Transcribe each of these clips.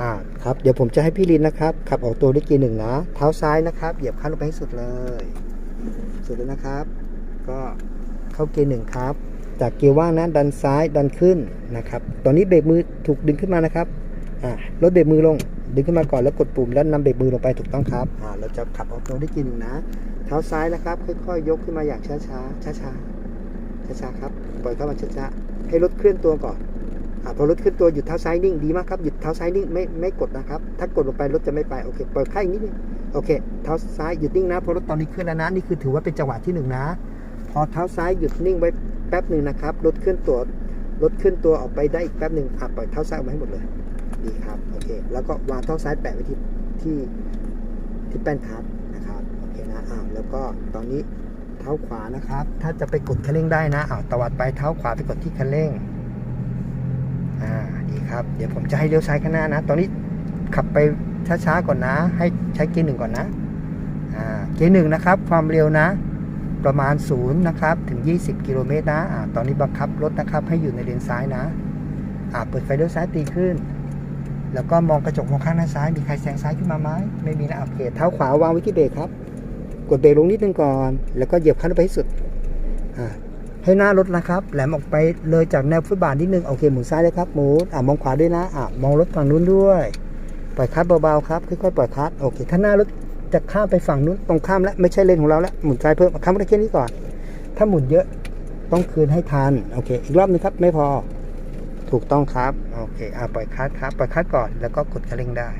อ่าครับ เดี๋ยวผมจะให้พี่ลินนะครับ ขับออกตัวด้วยเกียร์หนึ่งนะ เท้าซ้ายนะครับ เหยียบคันลงไปให้สุดเลย สุดเลยนะครับ ก็เข้าเกียร์หนึ่งครับ จากเกียร์ว่างนะดันซ้ายดันขึ้นนะครับ ตอนนี้เบรกมือถูกดึงขึ้นมานะครับ อ่าลดเบรกมือลง ดึงขึ้นมาก่อนแล้วกดปุ่มแล้วนำเบรกมือลงไปถูกต้องครับ อ่า เราจะขับออกตัวด้วยเกียร์หนึ่งนะ เท้าซ้ายนะครับ ค่อยๆ ยกขึ้นมาอย่างช้าๆ ช้าๆ ช้าๆ ครับ ปล่อยเข้ามาช้าๆ ให้รถเคลื่อนตัวก่อน พอรถขึ้นตัวหยุดเท้าซ้ายนิ่งดีมากครับหยุดเท้าซ้ายนิ่งไม่ไม่กดนะครับ ถ้ากดลงไปรถจะไม่ไปโอเคปล่อยค่าอีกนิดนึงโอเค เท้าซ้ายหยุดนิ่งนะพราะรถตอนนี้เคลื่อนแล้วนะนี่คือถือว่าเป็นจังหวะที่หนึ่งนะ พอเท้าซ้ายหยุดนิ่งไว้แป๊บหนึ่งนะครับรถเคลื่อนตัวรถเคลื่อนตัวออกไปได้อีกแป๊บหนึ่งอะปล่อยเท้าซ้ายออกมาให้หมดเลยดีครับโอเค แล้วก็วางเท้าซ้ายแปะไว้ที่ที่ที่แป้นทับนะครับโอเคนะอ้าวแล้วก็ตอนนี้เท้าขวานะครับ ถ้าจะไปกดคันเร่งได้นะอ้าวตวัดไปเท้าขวาไปกดที่คันเร่ง อ่าดีครับ เดี๋ยวผมจะให้เลี้ยวซ้ายข้างหน้านะ ตอนนี้ขับไปช้าๆก่อนนะ ให้ใช้เกียร์หนึ่งก่อนนะ อ่า เกียร์หนึ่งนะครับ ความเร็วนะ ประมาณศูนย์นะครับ ถึง 20 กิโลเมตรนะ อ่า ตอนนี้บังคับรถนะครับ ให้อยู่ในเลนซ้ายนะ อ่า เปิดไฟเลี้ยวซ้ายตีขึ้น แล้วก็มองกระจกมองข้างหน้าซ้าย มีใครแซงซ้ายขึ้นมาไหมไม่มีนะโอเค เท้าขวาวางไว้ที่เบรคครับ กดเบรคลงนิดนึงก่อน แล้วก็เหยียบคันไปให้สุด อ่า ให้หน้ารถนะครับ แหลมออกไปเลยจากแนวฟุตบาทนิดนึงโอเคหมุนซ้ายเลยครับหมุนอ่ามองขวาด้วยนะอ่ามองรถฝั่งนู้นด้วยปล่อยคัดเบาๆครับค่อยๆปล่อยคัดโอเคถ้าหน้ารถจะข้ามไปฝั่งนู้นตรงข้ามแล้วไม่ใช่เลนของเราแล้วหมุนซ้ายเพิ่มข้ามไปแค่นี้ก่อน ถ้าหมุนเยอะต้องคืนให้ทันโอเค อีกรอบนึงครับไม่พอถูกต้องครับโอเคอ่าปล่อยคัดครับปล่อยคัดก่อนแล้วก็กดคันเร่งได้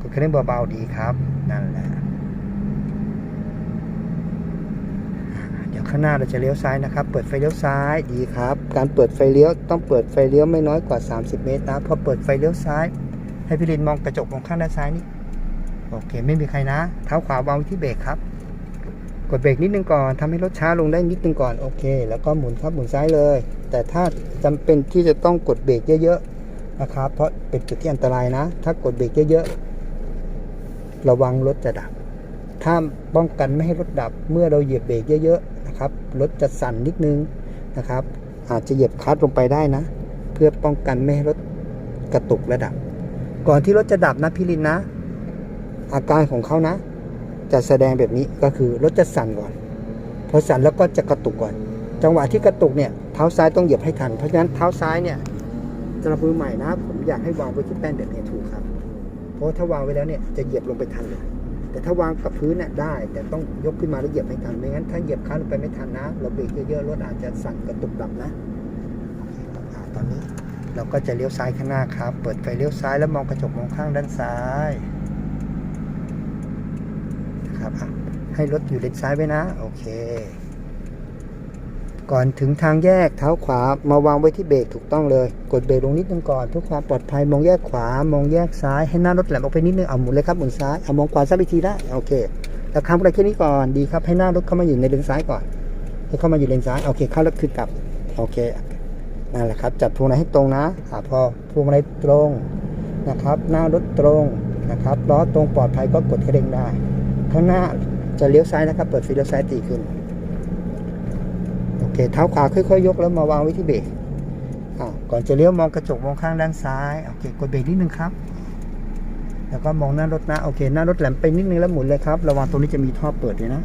กดคันเร่งเบาๆดีครับนั่นแหละ เดี๋ยว ข้างหน้าเราจะเลี้ยวซ้ายนะครับ เปิดไฟเลี้ยวซ้ายดีครับ การเปิดไฟเลี้ยวต้องเปิดไฟเลี้ยวไม่น้อยกว่า 30 เมตรนะพอเปิดไฟเลี้ยวซ้าย ให้พี่ลินมองกระจกมองข้างด้านซ้ายนี่โอเค ไม่มีใครนะ เท้าขวาวางไว้ที่เบรกครับ กดเบรกนิดนึงก่อนทำให้รถช้าลงได้นิดนึงก่อนโอเค แล้วก็หมุนครับหมุนซ้ายเลย แต่ถ้าจำเป็นที่จะต้องกดเบรกเยอะๆนะครับ เพราะเป็นจุดที่อันตรายนะ ถ้ากดเบรกเยอะๆระวังรถจะดับถ้าป้องกันไม่ให้รถดับเมื่อเราเหยียบเบรกเยอะ นะครับรถจะสั่นนิดนึงนะครับ อาจจะเหยียบคลัตช์ลงไปได้นะ เพื่อป้องกันไม่ให้รถกระตุกระดับ ก่อนที่รถจะดับนะพี่ลินนะ อาการของเขานะ จะแสดงแบบนี้ก็คือรถจะสั่นก่อนพอสั่นแล้วก็จะกระตุกก่อน จังหวะที่กระตุกเนี่ยเท้าซ้ายต้องเหยียบให้ทันเพราะฉะนั้นเท้าซ้ายเนี่ยสำหรับมือใหม่นะ ผมอยากให้วางไว้ที่แป้นแบบนี้ถูกครับ เพราะถ้าวางไว้แล้วเนี่ยจะเหยียบลงไปทันเลย แต่ถ้าวางกับพื้นเนี่ยได้ แต่ต้องยกขึ้นมาแล้วเหยียบให้ทันไม่งั้นถ้าเหยียบค้างลงไปไม่ทันนะ เราเบรกเยอะๆรถอาจจะสั่นกระตุกดับนะตอนนี้เราก็จะเลี้ยวซ้ายข้างหน้าครับ เปิดไฟเลี้ยวซ้ายแล้วมองกระจกมองข้างด้านซ้ายนะครับให้รถอยู่เลนซ้ายไว้นะ โอเค ก่อนถึงทางแยกเท้าขวามาวางไว้ที่เบรกถูกต้องเลย กดเบรกลงนิดนึงก่อนเพื่อความปลอดภัยมองแยกขวามองแยกซ้ายให้หน้ารถแหลมออกไปนิดนึงเอาหมุนเลยครับหมุนซ้ายเอามองขวาสักอีกทีได้โอเคแล้วค้ำอะไรแค่นี้ก่อนดีครับให้หน้ารถเข้ามาอยู่ในเลนซ้ายก่อนให้เข้ามาอยู่เลนซ้ายโอเคเข้าแล้วคืนกลับโอเคนั่นแหละครับจับพวงมาลัยให้ตรงนะอ่าพอพวงมาลัยตรงนะครับ หน้ารถตรงนะครับล้อตรงปลอดภัยก็กดกระเด้งได้ ข้างหน้าจะเลี้ยวซ้ายนะครับ เปิดไฟเลี้ยวซ้ายตีขึ้น เคเท้าขวาค่อยๆยกแล้วมาวางไว้ที่เบรกอ่าก่อนจะเลี้ยวมองกระจกมองข้างด้านซ้ายโอเคกดเบรกนิดนึงครับ แล้วก็มองหน้ารถนะโอเคหน้ารถแหลมไปนิดนึงแล้วหมุนเลยครับระวังตรงนี้จะมีท่อเปิดด้วยนะ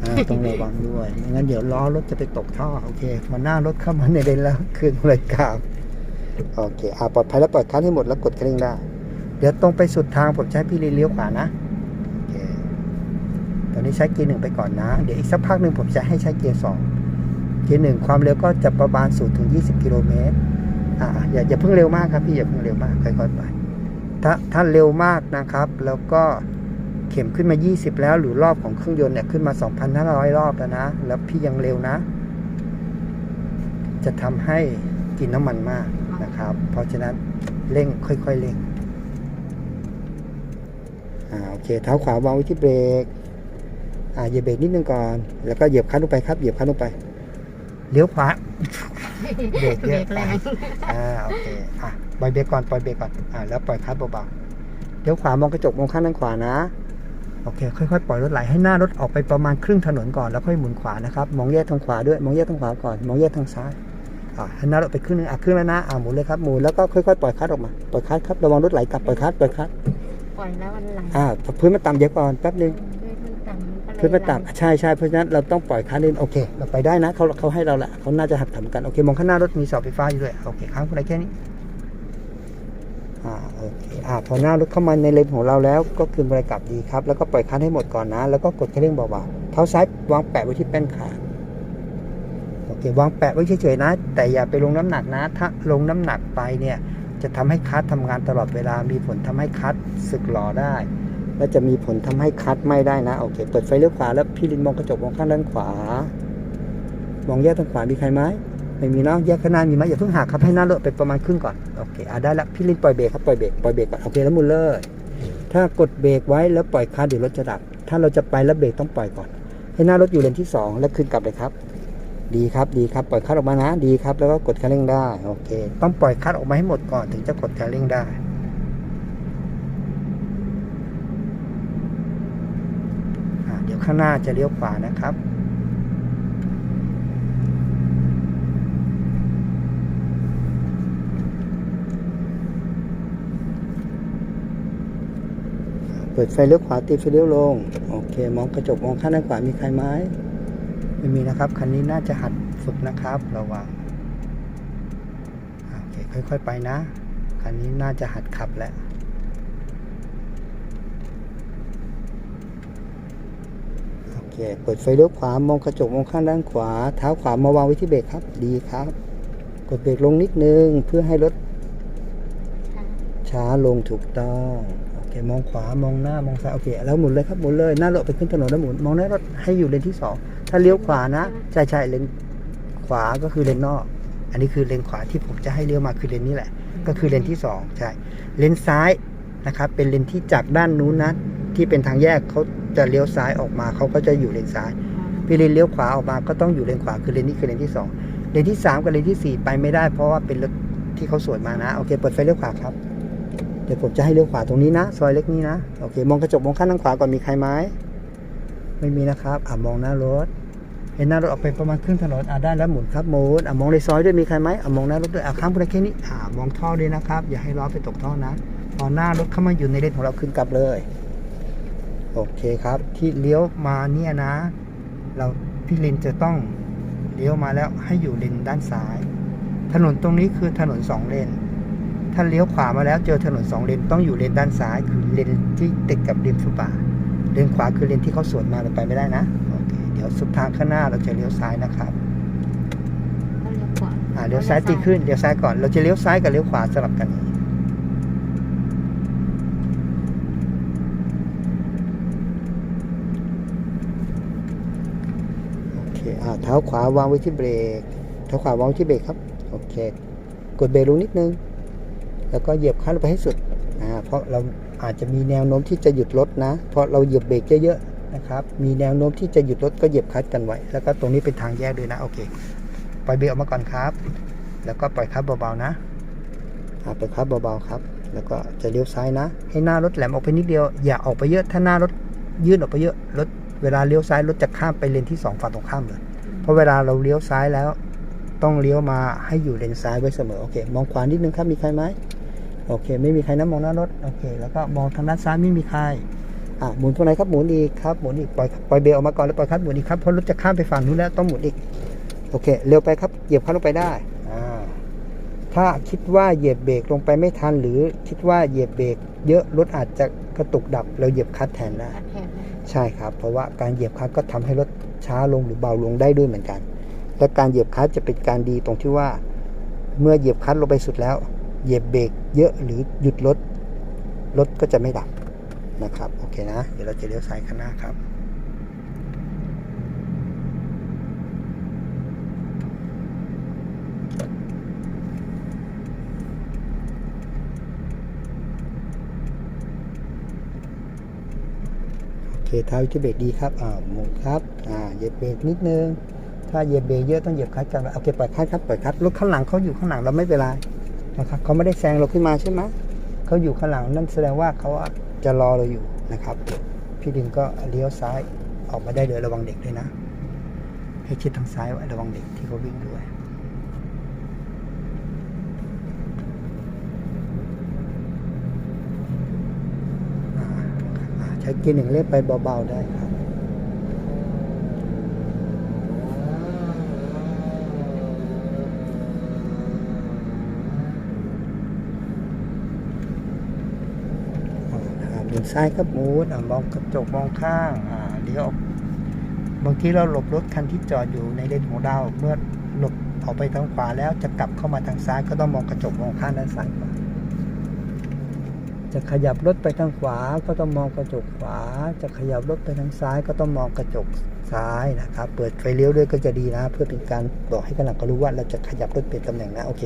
ใช่อ่าต้องระวังด้วยไม่งั้นเดี๋ยวล้อรถจะไปตกท่อโอเคมาหน้ารถเข้ามาในเลนแล้วคืนเลยกราบโอเคอ่าปลอดภัยแล้วปล่อยคันให้หมดแล้วกดกระเร่งได้เดี๋ยวตรงไปสุดทางผมจะใช้พี่ลีเลี้ยวขวานะโอเคตอนนี้ใช้เกียร์หนึ่งไปก่อนนะ เดี๋ยวอีกสักพักหนึ่งผมจะให้ใช้เกียร์สอง เกียหนึ่งความเร็วก็จะประมาณ0ถึง 20 กิโลเมตรอ่าอย่าอย่าเพิ่งเร็วมากครับพี่อย่าเพิ่งเร็วมากค่อยๆไปถ้าถ้าเร็วมากนะครับ แล้วก็เข็มขึ้นมา 20 แล้ว หรือรอบของเครื่องยนต์เนี่ยขึ้นมา 2,500 รอบแล้วนะ แล้วพี่ยังเร็วนะ จะทำให้กินน้ำมันมากนะครับ เพราะฉะนั้นเร่งค่อยๆเร่งอ่าโอเค เท้าขวาวางไว้ที่เบรกอ่าเหยียบเบรกนิดนึงก่อน แล้วก็เหยียบคันลงไปครับ เหยียบคันลงไป เลี้ยวขวาเบรกเยอะไปอ่าโอเคอะปล่อยเบรกก่อนปล่อยเบรกก่อนอ่าแล้วปล่อยคลัตช์เบาๆเลี้ยวขวามองกระจกมองข้างด้านขวานะโอเคค่อยๆปล่อยรถไหลให้หน้ารถออกไปประมาณครึ่งถนนก่อนแล้วค่อยหมุนขวานะครับมองแยกทางขวาด้วยมองแยกทางขวาก่อนมองแยกทางซ้ายอ่าให้หน้ารถไปครึ่งหนึงอะครึ่งแล้วนะอ่าหมุนเลยครับหมุนแล้วก็ค่อยๆปล่อยคลัดออกมาปล่อยคลัดครับระวังรถไหลกลับปล่อยคลัดปล่อยคลัดปล่อยแล้วมันไหลอ่าพื้นมันต่ำเดี๋ยวก่อนแป๊บนึง ด้วยมันต่ำมันก็เลยพื้นไหลต่ำใช่ใช่เพราะฉะนั้นเราต้องปล่อยคลัดนิดโอเคเราไปได้นะเขาเขาให้เราแหละเขาน่าจะหัดทำกันโอเคมองข้างหน้ารถมีเสาไฟฟ้าอยู่ด้วยโอเคค้างคนไหนแค่นี้อ่าโอเคอ่าพอหน้ารถเข้ามาในเลนของเราแล้วก็คืนบริกลับดีครับ แล้วก็ปล่อยคลัดให้หมดก่อนนะ แล้วก็กดคันเร่งเบาๆเท้าซ้ายวางแปะไว้ที่แป้นขาโอเควางแปะไว้เฉยๆนะ แต่อย่าไปลงน้ำหนักนะ ถ้าลงน้ำหนักไปเนี่ยจะทำให้คัสทำงานตลอดเวลามีผลทำให้คัสสึกหล่อได้ และจะมีผลทำให้คัสไม่ได้นะโอเคเปิดไฟเลี้ยวขวาแล้วพี่ลินมองกระจกมองข้างด้านขวา มองแยกทางขวามีใครไหมไม่มีเนาะแยกข้างหน้ามีไหมอย่าเพิ่งหักครับให้หน้ารถไปประมาณครึ่งก่อนโอเคอะได้ละพี่ลินปล่อยเบรกครับปล่อยเบรกปล่อยเบรกก่อนโอเคแล้วหมุนเลย ถ้ากดเบรกไว้แล้วปล่อยคัสเดี๋ยวรถจะดับ ถ้าเราจะไปแล้วเบรกต้องปล่อยก่อน ให้หน้ารถอยู่เลนที่สองแล้วขึ้นกลับเลยครับ ดีครับดีครับปล่อยคัดออกมานะดีครับ แล้วก็กดคันเร่งได้โอเค ต้องปล่อยคัดออกมาให้หมดก่อนถึงจะกดคันเร่งได้อ่าเดี๋ยว ข้างหน้าจะเลี้ยวขวานะครับ เปิดไฟเลี้ยวขวาติดไฟเลี้ยวลง โอเค มองกระจกมองข้างด้านขวามีใครไหมไม่มีนะครับ คันนี้น่าจะหัดฝึกนะครับระวังอ่าโอเคค่อยๆไปนะ คันนี้น่าจะหัดขับแล้ว โอ เค เปิดไฟเลี้ยวขวามองกระจกมองข้างด้านขวา เท้าขวามาวางไว้ที่เบรกครับ ดีครับ กดเบรกลงนิดนึงเพื่อให้รถช้าลงถูกต้องโอเคมองขวามองหน้ามองซ้ายโอเคแล้วหมุนเลยครับหมุนเลยหน้ารถไปขึ้นถนนแล้วหมุนมองหน้ารถให้อยู่เลนที่สองถ้าเลี้ยวขวานะใช่ใช่เลนขวาก็คือเลนนอก อันนี้คือเลนขวาที่ผมจะให้เลี้ยวมาคือเลนนี้แหละ ก็คือเลนที่สองใช่เลนซ้ายนะครับเป็นเลนที่จากด้านนู้นนะที่เป็นทางแยกเขา จะเลี้ยวซ้ายออกมาเขาก็จะอยู่เลนซ้ายพี่เลนเลี้ยวขวาออกมาก็ต้องอยู่เลนขวาคือเลนนี้คือเลนที่สองเลนที่สามกับเลนที่สี่ไปไม่ได้เพราะว่าเป็นรถที่เขาสวนมานะโอเคเปิดไฟเลี้ยวขวาครับเดี๋ยวผมจะให้เลี้ยวขวาตรงนี้นะ ซอยเล็กนี้นะโอเคมองกระจกมองข้างทางขวาก่อนมีใครไหมไม่มีนะครับอ่ามองหน้ารถเห็นหน้ารถออกไปประมาณครึ่งถนนอ่าได้แล้วหมุนครับหมุนอ่ามองในซอยด้วยมีใครไหมอ่ามองหน้ารถด้วยอ่าข้ามไปแค่นี้อ่ามองท่อด้วยนะครับ อย่าให้ล้อไปตกท่อนะพอหน้ารถเข้ามาอยู่ในเลนของเราขึ้นกลับเลย โอเคครับ ที่เลี้ยวมาเนี่ยนะ เราพี่เลนจะต้องเลี้ยวมาแล้วให้อยู่เลนด้านซ้าย ถนนตรงนี้คือถนนสองเลน ถ้าเลี้ยวขวามาแล้วเจอถนนสองเลนต้องอยู่เลนด้านซ้าย คือเลนที่ติดกับริมฟุตบาทเลนขวาคือเลนที่เขาสวนมาเราไปไม่ได้นะโอเคเดี๋ยวสุดทางข้างหน้าเราจะเลี้ยวซ้ายนะครับก็เลี้ยวขวาอ่าเลี้ยวซ้ายตีขึ้นเลี้ยวซ้ายก่อนเราจะเลี้ยวซ้ายกับเลี้ยวขวาสลับกัน โอ เท้าขวาวางไว้ที่เบรก เท้าขวาวางที่เบรกครับ โอเค กดเบรกลงนิดนึง แล้วก็เหยียบคันลงไปให้สุด อ่า เพราะเราอาจจะมีแนวโน้มที่จะหยุดรถนะ เพราะเราเหยียบเบรกเยอะๆนะครับ มีแนวโน้มที่จะหยุดรถก็เหยียบคัดกันไว้ แล้วก็ตรงนี้เป็นทางแยกด้วยนะ โอเค ปล่อยเบรกออกมาก่อนครับ แล้วก็ปล่อยคับเบาๆนะอ่าปล่อยคับเบาๆครับ แล้วก็จะเลี้ยวซ้ายนะ ให้หน้ารถแหลมออกไปนิดเดียว อย่าออกไปเยอะ ถ้าหน้ารถยื่นออกไปเยอะ รถเวลาเลี้ยวซ้ายรถจะข้ามไปเลนที่สองฝั่งตรงข้ามเลย เพราะเวลาเราเลี้ยวซ้ายแล้ว ต้องเลี้ยวมาให้อยู่เลนซ้ายไว้เสมอโอเค มองขวานิดนึงครับมีใครไหมโอเค ไม่มีใครนะมองหน้ารถโอเค แล้วก็มองทางด้านซ้ายไม่มีใครอะหมุนตรงไหนครับหมุนอีกครับหมุนอีกปล่อยปล่อยเบรกออกมาก่อนแล้วปล่อยคลัดหมุนอีกครับเพราะรถจะข้ามไปฝั่งนู้นแล้วต้องหมุนอีกโอเค เร็วไปครับเหยียบคันลงไปได้อ่าถ้าคิดว่าเหยียบเบรกลงไปไม่ทัน หรือคิดว่าเหยียบเบรกเยอะรถอาจจะกระตุกดับเราเหยียบคลัดแทนได้ตัดแขนเลยใช่ครับ เพราะว่าการเหยียบคลัตช์ก็ทำให้รถ ช้าลงหรือเบาลงได้ด้วยเหมือนกัน และการเหยียบคลัตช์จะเป็นการดีตรงที่ว่า เมื่อเหยียบคลัตช์ลงไปสุดแล้ว เหยียบเบรกเยอะหรือหยุดรถรถก็จะไม่ดับนะครับ โอเคนะ เดี๋ยวเราจะเลี้ยวซ้ายข้างหน้าครับ เคเท้าอิเบรกดีครับอ่าหมุนครับอ่าเหยียบเบรกนิดนึง ถ้าเหยียบเบรกเยอะต้องเหยียบคลัตช์กันโอเคปล่อยคลัตช์ครับปล่อยคลัตช์รถข้างหลังเขาอยู่ข้างหลังเราไม่เป็นไรนะครับเขาไม่ได้แซงเราขึ้นมาใช่ไหมเขาอยู่ข้างหลังนั่นแสดงว่าเขาจะรอเราอยู่นะครับ พี่ดินก็เลี้ยวซ้ายออกมาได้เลยระวังเด็กด้วยนะ ให้ชิดทางซ้ายไว้ระวังเด็กที่เขาวิ่งด้วย ช้เกียร์หนึ่งเล่นไปเบาๆได้ครับอ่านะครับหมุนซ้ายครับมุนอ่ามองกระจกมองข้างอ่าเลี้ยวบางทีเราหลบรถคันที่จอดอยู่ในเลนของเราเมื่อหลบออกไปทางขวาแล้วจะกลับเข้ามาทางซ้ายก็ต้องมองกระจกมองข้างด้านซ้ายก่อน จะขยับรถไปทางขวาก็ต้องมองกระจกขวา จะขยับรถไปทางซ้ายก็ต้องมองกระจกซ้ายนะครับ เปิดไฟเลี้ยวด้วยก็จะดีนะ เพื่อเป็นการบอกให้กำลังก็รู้ว่าเราจะขยับรถเปลี่ยนตำแหน่งนะโอเค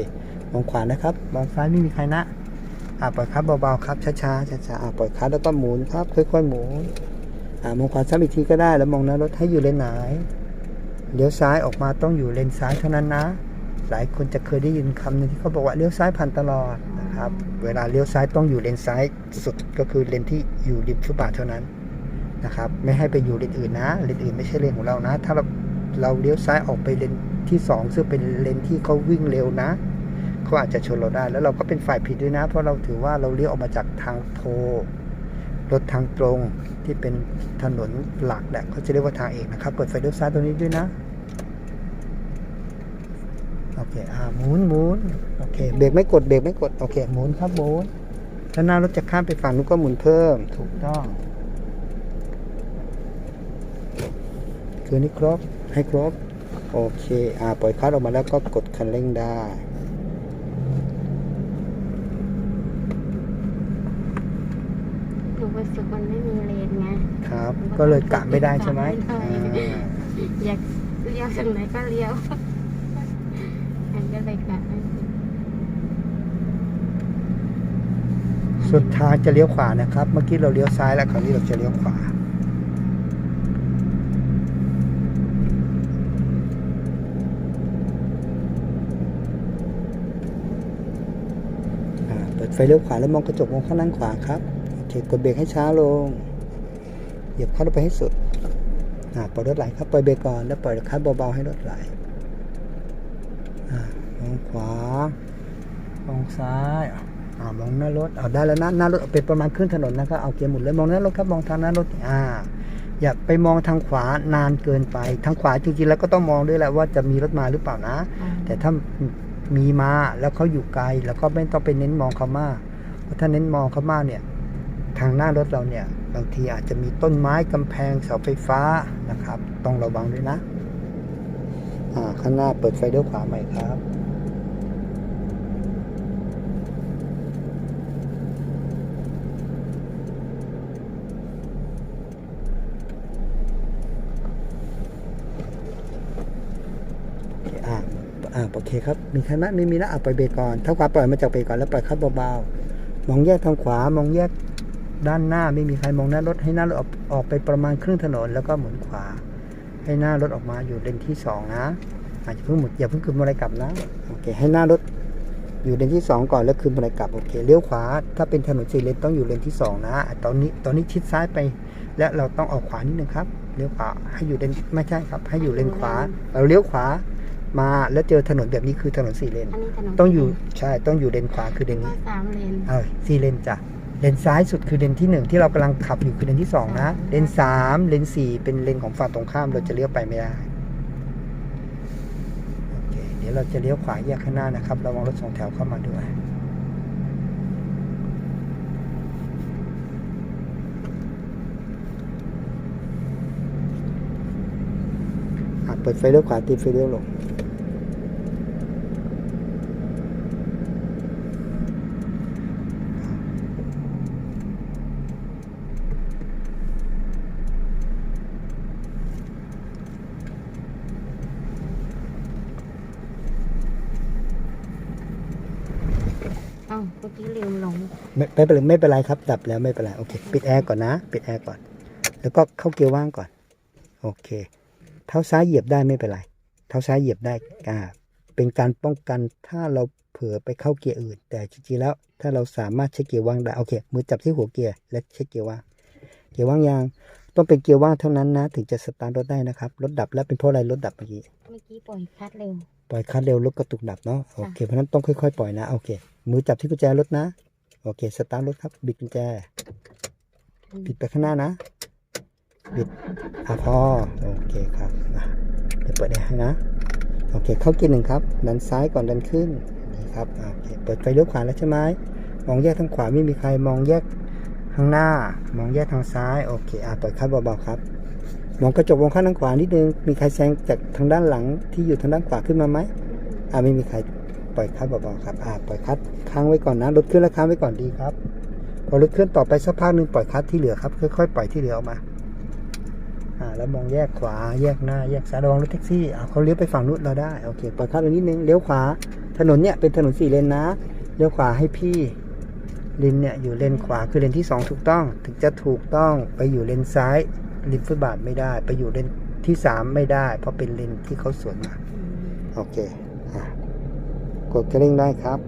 มองขวานะครับ มองซ้ายไม่มีใครนะอ่าปล่อยครับเบาๆครับช้าๆช้าๆอ่าปล่อยครับแล้วก็หมุนครับค่อยๆหมุนอ่ามองขวาซ้ำอีกทีก็ได้แล้วมองหน้ารถให้อยู่เลนไหนเลี้ยวซ้ายออกมาต้องอยู่เลนซ้ายเท่านั้นนะ หลายคนจะเคยได้ยินคำหนึงที่เขาบอกว่าเลี้ยวซ้ายผ่านตลอด นะครับ เวลาเลี้ยวซ้ายต้องอยู่เลนซ้ายสุดก็คือเลนที่อยู่ริมฟุตบาทเท่านั้นนะครับ ไม่ให้ไปอยู่เลนอื่นนะเลนอื่นไม่ใช่เลนของเรานะ ถ้าเราเราเลี้ยวซ้ายออกไปเลนที่สองซึ่งเป็นเลนที่เขาวิ่งเร็วนะเขาอาจจะชนเราได้ แล้วเราก็เป็นฝ่ายผิดด้วยนะ เพราะเราถือว่าเราเลี้ยวออกมาจากทางโทรถทางตรงที่เป็นถนนหลักแหละเขาจะเรียกว่าทางเอกนะครับ เปิดไฟเลี้ยวซ้ายตรงนี้ด้วยนะ โอเคอ่าหมุนหมุนโอเคเบรกไม่กดเบรกไม่กดโอเคหมุนครับหมุนถ้าหน้ารถจะข้ามไปฝั่งนู้นก็หมุนเพิ่มถูกต้องคือนี่ครบให้ครบโอเคอ่าปล่อยคลัดออกมาแล้วก็กดคันเร่งได้หนูไปฝึกมันไม่มีเลนไงครับ ก็เลยกะไม่ได้ใช่ไหมไม่ได้อ่าอยากเลี้ยวทางไหนก็เลี้ยวันก็เลยกะไม่ถูกสุดทางจะเลี้ยวขวานะครับ เมื่อกี้เราเลี้ยวซ้ายแล้วคราวนี้เราจะเลี้ยวขวา อ่า เปิดไฟเลี้ยวขวาแล้วมองกระจกมองข้างด้านขวาครับ โอเค กดเบรกให้ช้าลง เหยียบคลัดลงไปให้สุด อ่า ปล่อยรถไหลครับ ปล่อยเบรกก่อน แล้วปล่อยคลัดเบาๆให้รถไหล มองขวามองซ้ายอะอ่ามองหน้ารถเอาได้แล้วนะหน้ารถเป็นประมาณครึ่งถนนนะครับเอาเกียร์หมุนเลยมองหน้ารถครับมองทางหน้ารถอ่าอย่าไปมองทางขวานานเกินไป ทางขวาจริงๆแล้วก็ต้องมองด้วยแหละว่าจะมีรถมาหรือเปล่านะอ่าแต่ถ้ามีมาแล้วเขาอยู่ไกลแล้วก็ไม่ต้องไปเน้นมองเขามากเพราะถ้าเน้นมองเขามากเนี่ย ทางหน้ารถเราเนี่ย บางทีอาจจะมีต้นไม้กำแพงเสาไฟฟ้านะครับ ต้องระวังด้วยนะ อ่าข้างหน้าเปิดไฟเลี้ยวขวาใหม่ครับ อ่าอ่าโอ เคครับ มีใครไหมไม่มีนะอะปล่อยเบรกก่อนถ้าขวาปล่อยมาจากเบรกก่อนแล้วปล่อยเข้าเบาๆมองแยกทางขวามองแยกด้านหน้าไม่มีใครมองหน้ารถให้หน้ารถออกออกไปประมาณครึ่งถนนแล้วก็หมุนขวา ให้หน้ารถออกมาอยู่เลนที่สองนะอาจจะเพิ่งหมุนอย่าเพิ่งคืนมาลัยกลับนะโอเค ให้หน้ารถอยู่เลนที่สองก่อนแล้วคืนมาลัยกลับโอเคเลี้ยวขวา ถ้าเป็นถนนสี่เลนต้องอยู่เลนที่สองนะอะตอนนี้ตอนนี้ชิดซ้ายไป และเราต้องออกขวานิดนึงครับเลี้ยวขวาให้อยู่เลนไม่ใช่ครับ ให้อยู่เลนขวา เราเลี้ยวขวา มาแล้วเจอถนนแบบนี้คือถนนสี่เลน อันนี้ถนนต้องอยู่ใช่ต้องอยู่เลนขวาคือเลนก็นี้สามเลนเออสี่เลนจ้ะเลนซ้ายสุดคือเลนที่หนึ่งที่เรากำลังขับอยู่คือเลนที่สองนะเลนสามเลนสี่เป็นเลนของฝั่งตรงข้ามเราจะเลี้ยวไปไม่ได้โอเคเดี๋ยวเราจะเลี้ยวขวาแยกข้างหน้านะครับระวังรถสองแถวเข้ามาด้วยอะเปิดไฟเลี้ยวขวาตีไฟเลี้ยวลง เอ้าเมื่อกี้ลืมลง ไม่ไม่เป็นไรไม่เป็นไรครับ ดับแล้วไม่เป็นไรโอเค ปิดแอร์ก่อนนะ ปิดแอร์ก่อน แล้วก็เข้าเกียร์ว่างก่อน โอเค เท้าซ้ายเหยียบได้ไม่เป็นไร เท้าซ้ายเหยียบได้อ่าเป็นการป้องกันถ้าเราเผลอไปเข้าเกียร์อื่น แต่จริงๆแล้วถ้าเราสามารถใช้เกียร์ว่างได้โอเค มือจับที่หัวเกียร์และใช้เกียร์ว่าง เกียร์ว่างยาง ต้องเป็นเกียร์ว่างเท่านั้นนะ ถึงจะสตาร์ทรถได้นะครับ รถดับแล้วเป็นเพราะอะไรรถดับเมื่อกี้ อกี้ปล่อยคลัดเร็ว ปล่อยคลัดเร็วรถกระตุกดับเนาะ โอเค เพราะฉะนั้นต้องค่อยๆปล่อยนะ โอเค มือจับที่กุญแจรถนะ โอเค สตาร์ทรถครับ บิดกุญแจปิดไปข้างหน้านะปิดอะพอ โอเคครับอะเดี๋ยวเปิดแอร์ให้นะ โอเค เข้าเกียร์หนึ่งครับ ดันซ้ายก่อนดันขึ้น นี่ครับอะโอเค เปิดไฟเลี้ยวขวาแล้วใช่ไหมมองแยกทางขวาไม่มีใคร มองแยกทางหน้า มองแยกทางซ้าย โอเค อะเปิดคัดเบาๆครับ มองกระจกมองข้างทางขวานิดนึง มีใครแซงจากทางด้านหลังที่อยู่ทางด้านขวาขึ้นมาไหมอ่าไม่มีใครปล่อยคัดเบาๆครับอ่าปล่อยคัดค้างไว้ก่อนนะรถเคลื่อนแล้วค้างไว้ก่อนดีครับ พอรถเคลื่อนต่อไปสักพักหนึ่งปล่อยคัดที่เหลือครับค่อยๆปล่อยที่เหลือออกมาอ่าแล้วมองแยกขวาแยกหน้าแยกซ้ายระวังรถแท็กซี่อ่าเขาเลี้ยวไปฝั่งนู้นเราได้โอเคปล่อยคัดตรงนิดนึงเลี้ยวขวา ถนนเนี่ยเป็นถนนสี่เลนนะเลี้ยวขวาให้พี่เลนเนี่ยอยู่เลนขวาคือเลนที่สองถูกต้อง ถึงจะถูกต้องไปอยู่เลนซ้าย ริมฟุตบาทไม่ได้ ไปอยู่เลนที่สามไม่ได้ เพราะเป็นเลนที่เขาสวนมาโอเคอะกดกระเร่งได้ครับ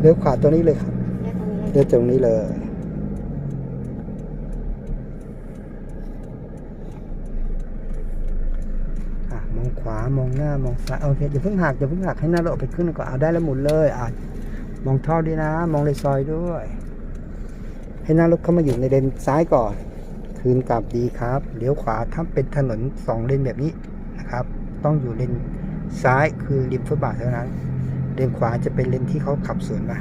เลี้ยวขวาตัวนี้เลยครับเรียกตรงนี้เลยเลี้ยวตรงนี้เลยอะมองขวามองหน้ามองซ้ายโอเคอย่าเพิ่งหักอย่าเพิ่งหักให้หน้ารถออกไปขึ้นก่อนเอาได้แล้วหมุนเลยอะ มองท่อด้วยนะ มองในซอยด้วย ให้หน้ารถเข้ามาอยู่ในเลนซ้ายก่อน คืนกลับดีครับ เลี้ยวขวาถ้าเป็นถนนสองเลนแบบนี้นะครับ ต้องอยู่เลนซ้ายคือริมฟุตบาทเท่านั้น เลนขวาจะเป็นเลนที่เขาขับสวนมา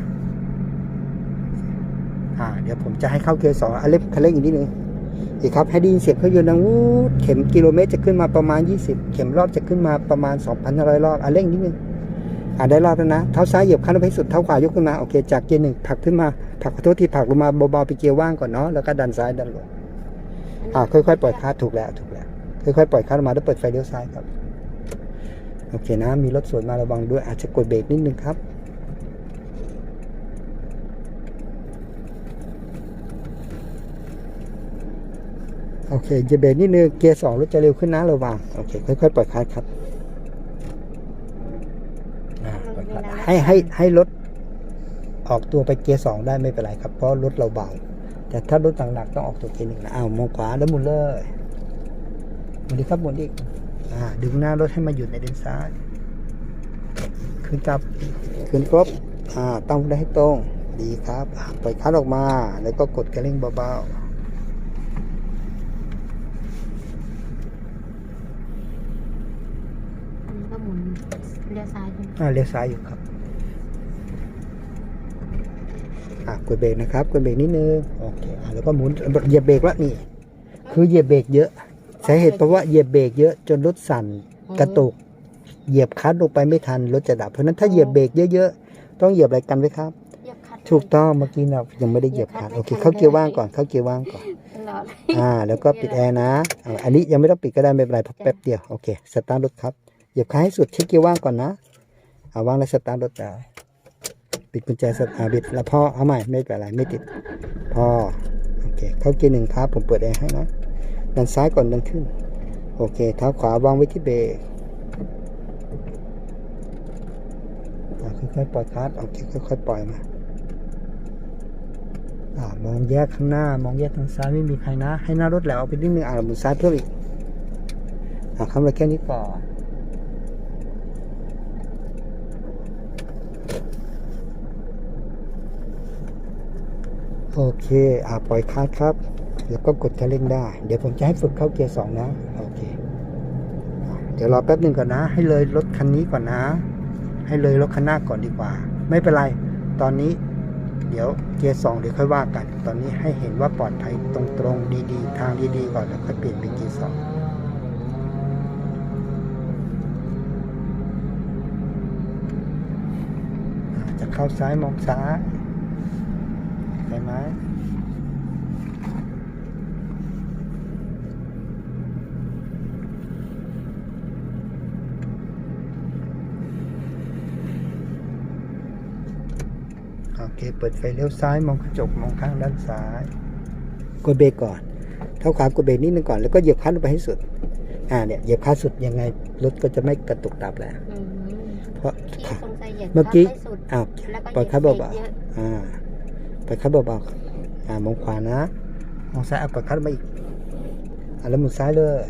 อ่า เดี๋ยวผมจะให้เข้าเกียร์สองอันเล็กคันเร่งอีกนิดนึงอีกครับให้ได้ยินเสียงเครื่องยนต์ดังวูดเข็มกิโลเมตรจะขึ้นมาประมาณ 20 เข็มรอบจะขึ้นมาประมาณ 2,500 รอบอันเร่งนิดนึง อ่าได้รอบแล้วนะ เท้าซ้ายเหยียบคันร่งให้สุด เท้าขวายกขึ้นมา โอเค จากเกียร์หนึ่งผลักขึ้นมาผลักขอโทษทีผลักลงมาเบาๆไปเกียร์ว่างก่อนเนาะ แล้วก็ดันซ้ายดันลงอ่าค่อยๆปล่อยคลัดถูกแล้ว ถูกแล้ว ค่อยๆปล่อยคลัดออกมาแล้วเปิดไฟเลี้ยวซ้ายครับ โอเคนะ มีรถสวนมาระวังด้วย อาจจะกดเบรกนิดนึงครับโอเคจะเบรกนิดนึง เกียร์สองรถจะเร็วขึ้นนะระวัง โอเค ค่อยๆปล่อยคลัดครับ ให้ให้ให้รถออกตัวไปเกียร์สองได้ไม่เป็นไรครับ เพราะรถเราเบา แต่ถ้ารถหนักๆต้องออกตัวเกียร์หนึ่งนะอ้าวมองขวาแล้วหมุนเลยหมุนดีครับหมุนอีกอ่าดึงหน้ารถให้มาอยู่ในเลนซ้ายขึ้นกลับขึ้นครบอ่าตั้งได้ให้ตรงดีครับปล่อยคลัดออกมา แล้วก็กดกระเร่งเบาๆ อันนี้ก็หมุนเลี้ยวซ้ายใช่ไหม อ่า เลี้ยวซ้ายอยู่ครับอ่ากดเบรกนะครับกดเบรกนิดนึงโอเคอ่าแล้วก็หมุนเหยียบเบรกแล้วนี่ คือเหยียบเบรกเยอะสาเหตุเพราะว่าเหยียบเบรกเยอะจนรถสั่นกระตุก เหยียบคลัดลงไปไม่ทันรถจะดับเพราะฉะนั้นถ้าเหยียบเบรกเยอะๆต้องเหยียบอะไรกันไว้ครับเหยียบคัดถูกต้องเมื่อกี้นะยังไม่ได้เหยียบคลัดโอเคเข้าเกียร์ว่างก่อนเข้าเกียร์ว่างก่อนตลอดอ่า แล้วก็ปิดแอร์นะอ่าอันนี้ยังไม่ต้องปิดก็ได้ไม่เป็นไรเพราะแป๊บเดียวโอเคสตาร์ทรถครับเหยียบคลัดให้สุดเช็คเกียร์ว่างก่อนนะ เอาวางแล้วสตาร์ทรถได้ปิดกุญแจสตาร์ทบิดแล้วพอเอาใหม่ไม่เป็นไรไม่ติดพอโอเคเข้าเกียร์หนึ่งครับผมเปิดแอร์ให้นะดันซ้ายก่อนดันขึ้น โอเคเท้าขวาวางไว้ที่เบรกค่อยๆปล่อยคลัดโอเคค่อยๆปล่อยมาอ่ามองแยกข้างหน้า มองแยกทางซ้ายไม่มีใครนะ ให้หน้ารถแหลวเอาไปนิดนึงอ่าหมุนซ้ายเพิ่มอีกอ่าคำละแค่นี้ก่อน โอเค อ่าปล่อยคลัดครับ แล้วก็กดคันเร่งได้ เดี๋ยวผมจะให้ฝึกเข้าเกียร์สองนะ โอเค เดี๋ยวรอแป๊บหนึ่งก่อนนะ ให้เลยรถคันนี้ก่อนนะ ให้เลยรถคันหน้าก่อนดีกว่า ไม่เป็นไร ตอนนี้ เดี๋ยวเกียร์สองเดี๋ยวค่อยว่ากัน ตอนนี้ให้เห็นว่าปลอดภัยตรงๆดีๆ ทางดีๆก่อนแล้วค่อยเปลี่ยนเป็นเกียร์สองจะเข้าซ้ายมองซ้าย ไหมโอเค เปิดไฟเลี้ยวซ้าย มองกระจก มองข้างด้านซ้าย กดเบรกก่อน เท้าขวากดเบรกนิดนึงก่อน แล้วก็เหยียบคลันลงไปให้สุด อ่า เนี่ย เหยียบคลันสุดยังไง รถก็จะไม่กระตุกดับแล้วอืมเพราะที่สงสัยเหยียบเมื่อกี้คัดไม่สุดอ้าวแล้วก็ปล่อยคลันเหยียบเบาเบรกเยอะๆอ่า ปล่อยคลันเบาๆอ่ามองขวานะมองซ้ายเอาปล่อยคลันมาอีกอ่าแล้วหมุนซ้ายเลย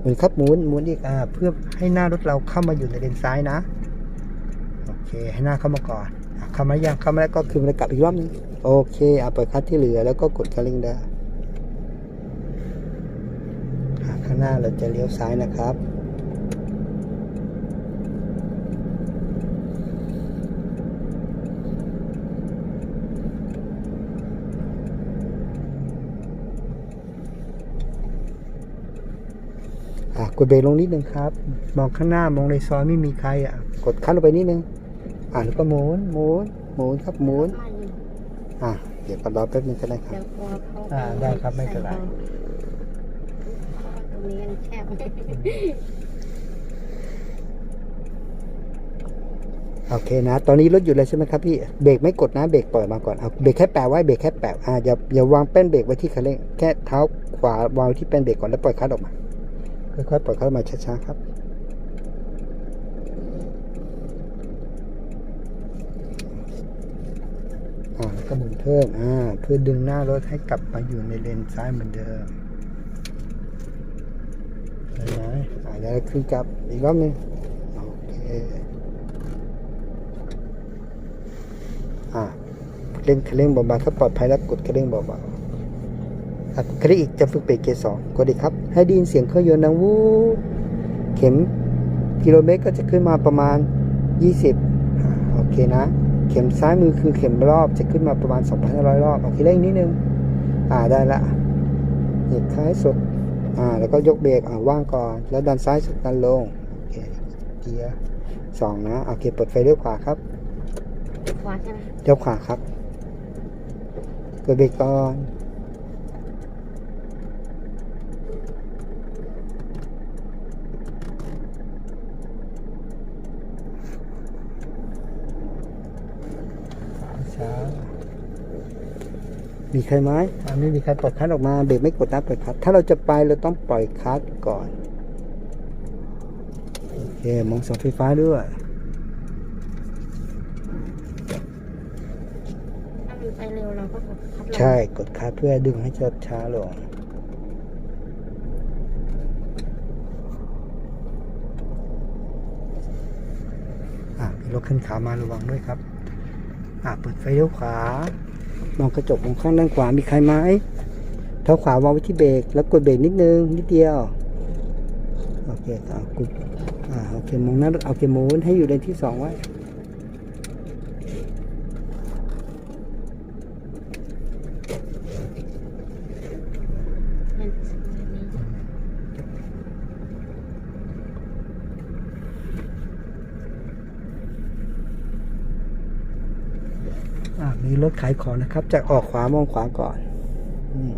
หมุนครับหมุนหมุนอีกอ่าเพื่อให้หน้ารถเราเข้ามาอยู่ในเลนซ้ายนะโอเคให้หน้าเข้ามาก่อนเข้ามายังเข้ามาแล้วก็คืนมันกลับอีกรอบนึงโอเคเอาเปิดคัดที่เหลือแล้วก็กดคันเร่งได้อะข้างหน้าเราจะเลี้ยวซ้ายนะครับ กดเบรกลงนิดนึงครับ มองข้างหน้ามองในซอยไม่มีใครอะ กดคันลงไปนิดนึง อ่าแล้วก็หมุนหมุนหมุนครับหมุนมาอยู่อะเดี๋ยวก็รอแป๊บนึงก็ได้ครับเดี๋ยวกลัวเขาอ่าได้ครับไม่เป็นไรใส่เราตรงนี้ยังแคบโอเคนะ ตอนนี้รถหยุดเลยใช่ไหมครับพี่เบรกไม่กดนะเบรกปล่อยมาก่อนเอาเบรกแค่แปะไว้เบรกแค่แปะอ่าอย่าอย่าวางแป้นเบรกไว้ที่คันเร่งแค่เท้าขวาวางไว้ที่แป้นเบรกก่อนแล้วปล่อยคลัดออกมา ค่อยๆปล่อยคลัดออกมาช้าๆครับอ่าก็หมุนเพิ่มอ่าเพื่อดึงหน้ารถให้กลับมาอยู่ในเลนซ้ายเหมือนเดิมเห็นไหมอ่าแล้วขึ้นกลับอีกรอบหนึงโอเคอ่าเร่งคันเร่งเบาๆถ้าปลอดภัยแล้วกดคันเร่งเบาๆ อะกดคันเร่งอีกจะฝึกเบรกเกียร์สองกดอีกครับ ให้ไดยินเสียงเครื่องยนต์ดังวูบเข็มกิโลเมตรก็จะขึ้นมาประมาณ 20อ่าโอเคนะ เข็มซ้ายมือคือเข็มรอบจะขึ้นมาประมาณ 2,500 รอบ โอเคเร่งนิดนึง อ่าได้ละเหยียบท้ายสุด อ่า แล้วก็ยกเบรก อ่าว่างก่อน แล้วดันซ้ายสุดดันลง โอเคเกียร์สองนะ โอเคเปิดไฟเลี้ยวขวาครับ ขวาใช่ไหมเลี้ยวขวาครับกดเบรกก่อนช้า มีใครไหมอ่าไม่มีใครปลดคัดออกมา เบรกไม่กดนะปล่อยคัดถ้าเราจะไปเราต้องปล่อยคัดก่อน โอเค มองเสาไฟฟ้าด้วยถ้ามันไปเร็วเราก็กดคัดลงใช่ กดคัดเพื่อดึงให้ช้าช้าลงอะมีรถขึ้นขามาระวังด้วยครับ อ่าเปิดไฟเลี้ยวขวามองกระจกมองข้างด้านขวามีใครไหมเท้าขวาวางไว้ที่เบรกแล้วกดเบรกนิดนึงนิดเดียวโอเคต่อกดอ่าโอเคมองหน้นโอเคหมูนให้อยู่เลนที่สองไว้ เห็นสมัยนี้ อะ มีรถขายของนะครับจะออกขวามองขวาก่อนอม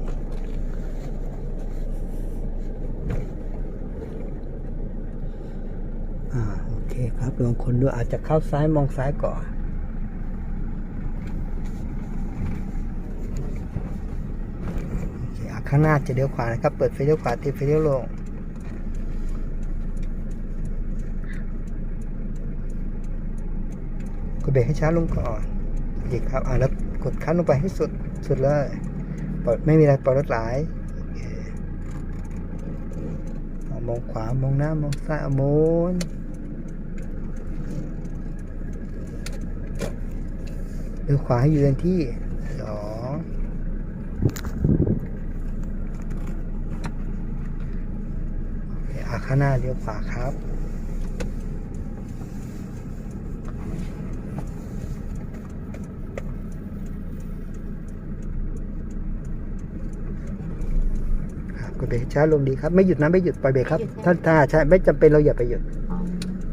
อ่าโอเคครับบางคนด้วยอาจจะเข้าซ้ายมองซ้ายก่อนอะข้างหน้าจะเลี้ยวขวานะครับ เปิดไฟเลี้ยวขวาตีไฟเลี้ยวลงกดเบรกให้ช้าลงก่อน อีกครับอ่าแล้วกดคันลงไปให้สุดสุดเลยปล่อยไม่มีอะไรปล่อยรถหลโอเคเอมองขวามองหน้ามองซ้ายเอาหมุนเลี้ยวขวาให้อยู่ในที่สองโอเคอะข้างหน้าเลี้ยวขวาครับ กดเบรกให้ช้าลงดีครับ ไม่หยุดนะไม่หยุดปล่อยเบรกครับ ถ้าถ้าใช่ไม่จำเป็นเราอย่าไปหยุดอ๋อ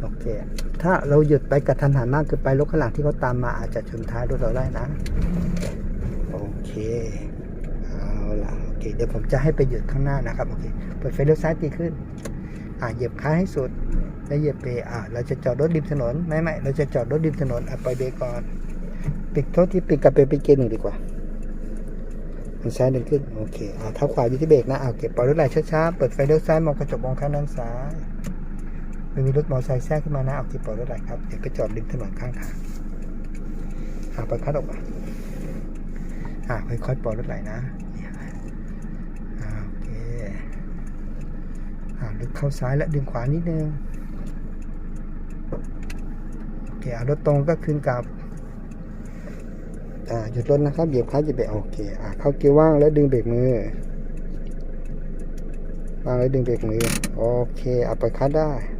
โอเค ถ้าเราหยุดไปกระทันหันมากเกินไปรถข้างหลังที่เขาตามมาอาจจะชนท้ายรถเราได้นะโอเคเอาล่ะโอเค เดี๋ยวผมจะให้ไปหยุดข้างหน้านะครับโอเคเปิดไฟเลี้ยวซ้ายตีขึ้น อ่าเหยียบค้างให้สุดแล้วเหยียบเบรกอ่าเราจะจอดรถริมถนนไม่ไม่เราจะจอดรถริมถนนอะปล่อยเบรกก่อนปิดโทษที่ปิดกับเบรกเป็นเกียร์หนึ่งดีกว่า มันซ้ายเดินขึ้น โอเคอ่าเท้าขวาอยู่ที่เบรกนะเอาโอเคปล่อยรถไหลช้าๆ เปิดไฟเลี้ยวซ้าย มองกระจกมองข้างด้านซ้ายไม่มีรถมอเตอร์ไซค์แทรกขึ้นมานะเอาที่ปล่อยรถไหลครับเดี๋ยวไปจอดริมถนนข้างทางอ่าปคัดออกมาอ่าค่อยๆปล่อยรถไหลนะอ่าโอเคอ่าลึกเข้าซ้ายและดึงขวานิดนึงโอเคอ่ารถตรงก็คืนกลับ อ่าหยุดรถนะครับเหยียบคลัตช์เหยียบเบรกโอเคอ่าเข้าเกียร์ว่างแล้วดึงเบรกมือว่างแล้วดึงเบรกมือโอเคเอาไปคลัตช์ได้